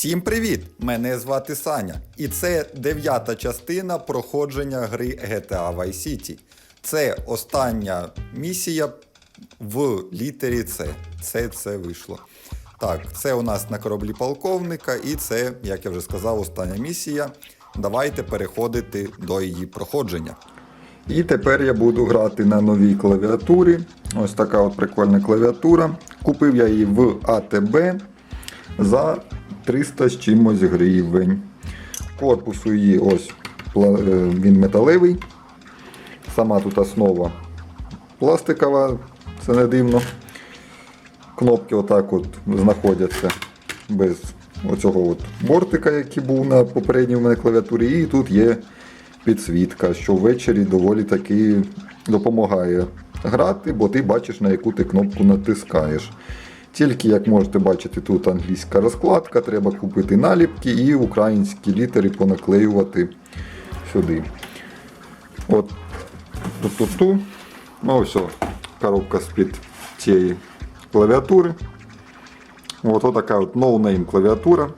Всім привіт! Мене звати Саня, і це дев'ята частина проходження гри GTA Vice City. Це остання місія в літері С. Це це вийшло. Так, це у нас на кораблі полковника, і це, як я вже сказав, остання місія. Давайте переходити до її проходження. І тепер я буду грати на новій клавіатурі. Ось така от прикольна клавіатура. Купив я її в АТБ за 300 з чимось гривень. Корпус її ось е, він металевий. Сама тут основа пластикова, це не дивно. Кнопки отак от знаходяться без оцього от бортика, який був на попередній в мене клавіатурі. І тут є підсвітка, що ввечері доволі таки допомагає грати, бо ти бачиш, на яку ти кнопку натискаєш. Тільки, як можете бачити, тут англійська розкладка, треба купити наліпки і українські літери понаклеювати сюди. От ту-ту-ту. Ну ось коробка з-під цієї клавіатури. От отака от no-name клавіатура.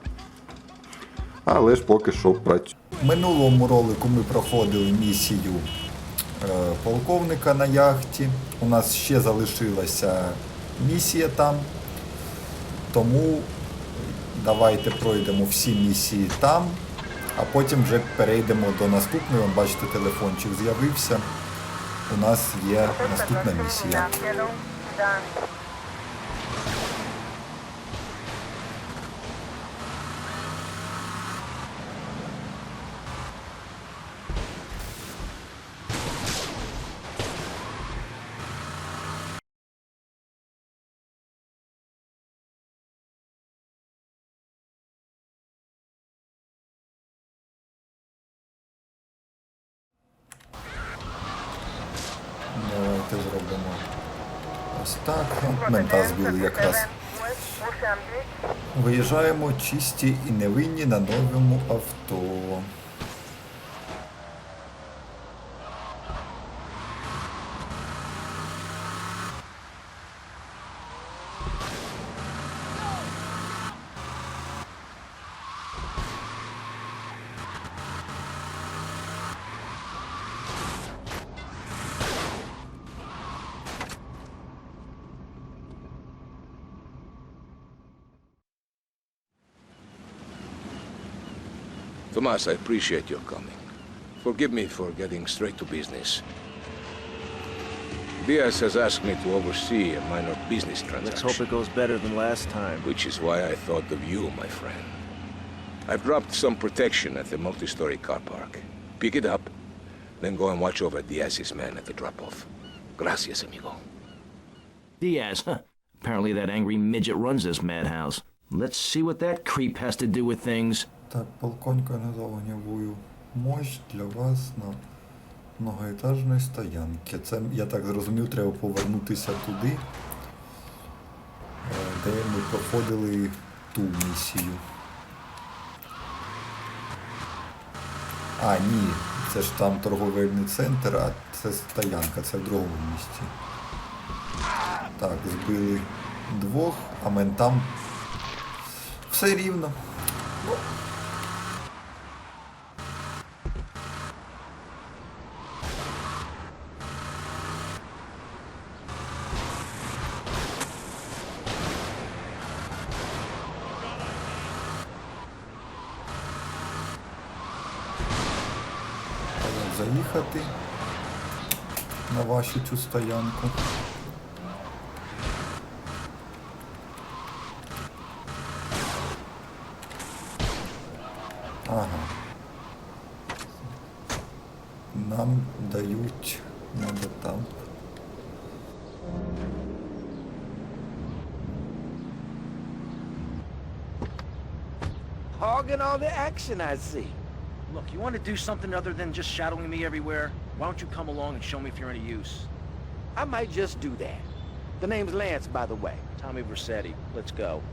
Але ж поки що працює. В минулому ролику ми проходили місію е, полковника на яхті. У нас ще залишилася місія там. Тому давайте пройдемо всі місії там, а потім вже перейдемо до наступної. Бачите, телефончик з'явився. У нас є наступна місія. Давайте зробимо так. Мента збили якраз. Виїжджаємо чисті і невинні на новому авто. Tomas, I appreciate your coming. Forgive me for getting straight to business. Diaz has asked me to oversee a minor business transaction. Let's hope it goes better than last time. Which is why I thought of you, my friend. I've dropped some protection at the multi-story car park. Pick it up, then go and watch over Diaz's men at the drop-off. Gracias, amigo. Diaz, huh? Apparently that angry midget runs this madhouse. Let's see what that creep has to do with things. Так, балкон організований мощь для вас на многоетажної стоянки. Це, я так зрозумів, треба повернутися туди, е, де ми проходили ту місію. А, ні, це ж там торговельний центр, а це стоянка, це в другому місці. Так, збили двох, а мен там все рівно. Треба заїхати на вашу цю стоянку. Ага. Нам дають надо там. Hogging all the action I see. Look, you want to do something other than just shadowing me everywhere? Why don't you come along and show me if you're any use? I might just do that. The name's Lance, by the way. Tommy Versetti, let's go.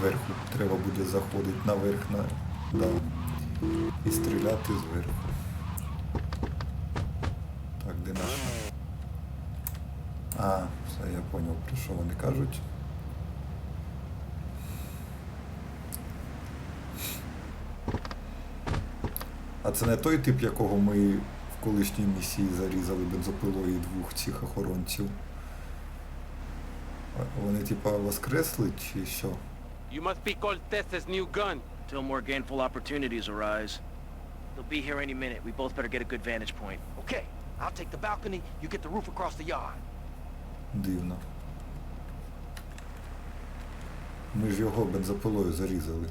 Зверху. Треба буде заходити наверх на. Да. І стріляти зверху. Так, де наша? А, все, я поняв, про що вони кажуть. А це не той тип, якого ми в колишній місії зарізали бензопилою двох цих охоронців. Вони типа воскресли чи що? You must be Cortez's new gun. Till more gainful opportunities arise. They'll be here any minute. We both better get a good vantage point. Okay, I'll take the balcony, you get the roof across the yard. Дивно. Ми ж його бензопилою зарізали.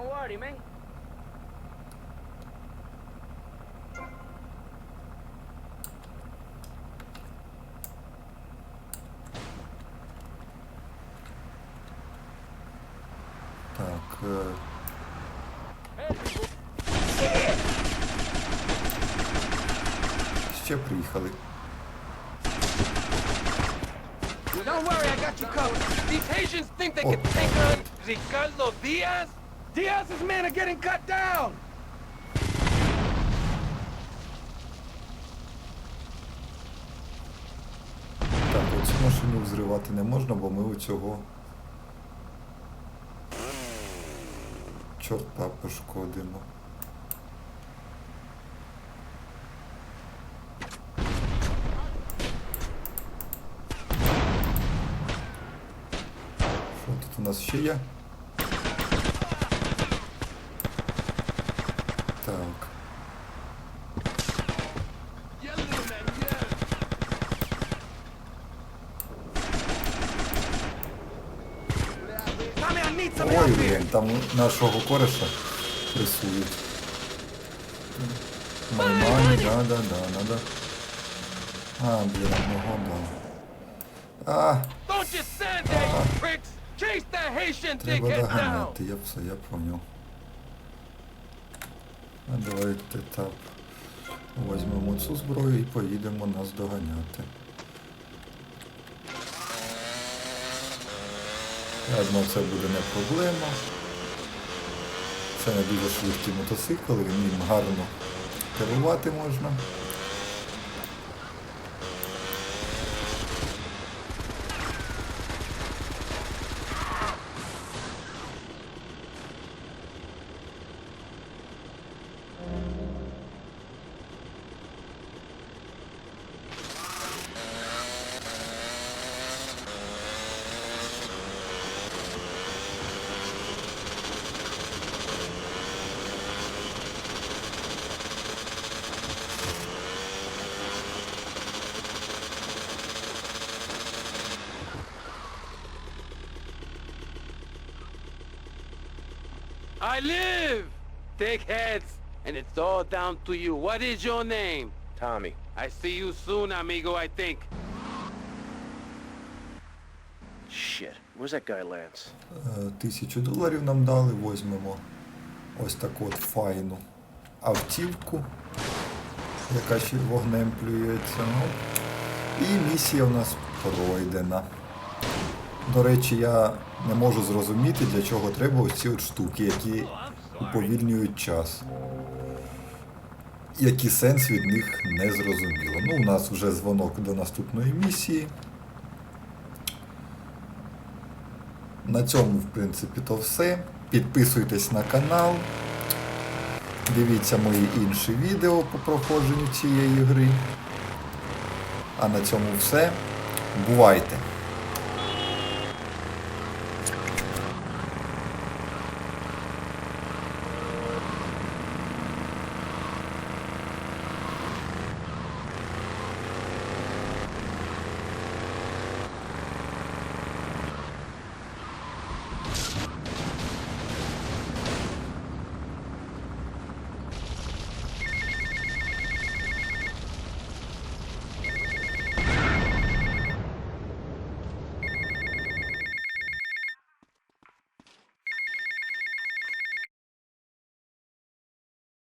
Don't worry, man. Так. Е... Ще приїхали. Don't worry, I got you covered. These Haitians think they can take on Ricardo Diaz? Diaz's men are getting cut down! Так, оцю машину взривати не можна, бо ми у цього чорта пошкодимо. Що тут у нас ще є? Так. Tommy, I need some Ой, блін, там нашого кореша рисують. Маймані, да, да, да, надо. А, блін, одного, да. А, Haitian треба доганяти, я все, я поняв. А давайте так. Возьмемо цю зброю і поїдемо нас доганяти. Я думав, це буде не проблема. Це не дуже швидкий мотоцикл, він їм гарно керувати можна. I live! Dickheads! And it's all down to you. What is your name? Tommy. I see you soon, amigo, I think. Shit. Where's that guy, Lance? Е, Тисячу доларів нам дали, возьмемо ось таку от файну автівку, яка ще вогнем плюється. Ну, і місія у нас пройдена. До речі, я не можу зрозуміти, для чого треба ось ці от штуки, які уповільнюють час. Який сенс від них не зрозуміло. Ну, у нас вже дзвонок до наступної місії. На цьому, в принципі, то все. Підписуйтесь на канал. Дивіться мої інші відео по проходженню цієї гри. А на цьому все. Бувайте!